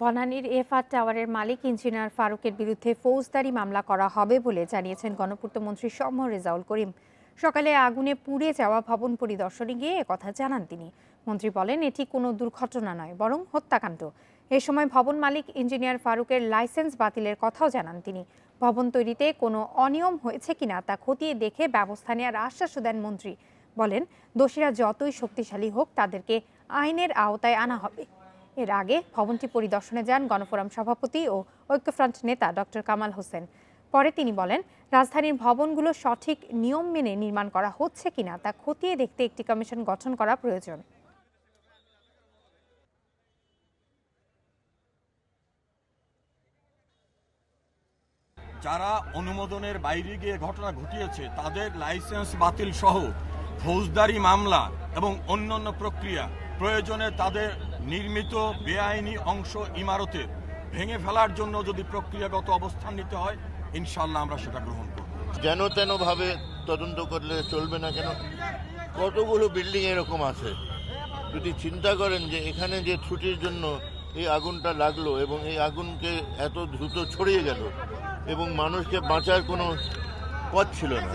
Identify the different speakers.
Speaker 1: বনানীর FR টাওয়ারের মালিক engineer ফারুকের বিরুদ্ধে ফৌজদারি মামলা করা হবে বলে জানিয়েছেন গণপূর্ত মন্ত্রী সৌম্য রেজাউল করিম। সকালে আগুনে পুড়ে যাওয়া ভবন পরিদর্শনে গিয়ে একথা জানান তিনি। মন্ত্রী বলেন, এটি কোনো দুর্ঘটনা নয়, বরং হত্যাকাণ্ড। এ সময় ভবন মালিক ইঞ্জিনিয়ার ফারুকের লাইসেন্স বাতিলের কথাও জানান তিনি। ভবন তৈরিতে কোনো অনিয়ম হয়েছে কিনা তা খতিয়ে দেখে ব্যবস্থা নেওয়ার আশ্বাসও দেন মন্ত্রী। বলেন, দোষীরা যতই শক্তিশালী হোক, তাদেরকে আইনের আওতায় আনা হবে। এর আগে ভবনটি পরিদর্শনে যান গণফোরাম সভাপতি ও ঐক্যফ্রন্ট নেতা ডক্টর কামাল হোসেন। পরে তিনি বলেন, রাজধানীর ভবনগুলো সঠিক নিয়ম মেনে নির্মাণ করা হচ্ছে কিনা তা খতিয়ে দেখতে একটি কমিশন গঠন করা প্রয়োজন।
Speaker 2: যারা অনুমোদনের বাইরে গিয়ে ঘটনা ঘটিয়েছে, তাদের লাইসেন্স বাতিল সহ ফৌজদারি মামলা এবং অন্যান্য প্রক্রিয়া প্রয়োজনে তাদের নির্মিত বেআইনি অংশ ইমারতের ভেঙে ফেলার জন্য যদি প্রক্রিয়াগত অবস্থান নিতে হয় ইনশাল্লাহ আমরা সেটা গ্রহণ করব।
Speaker 3: যেন তেন ভাবে তদন্ত করলে চলবে না কেন? কতগুলো বিল্ডিং এরকম আছে? যদি চিন্তা করেন যে এখানে যে ছুটির জন্য এই আগুনটা লাগল এবং এই আগুনকে এত দ্রুত ছড়িয়ে গেল এবং মানুষকে বাঁচার কোনো পথ ছিল না।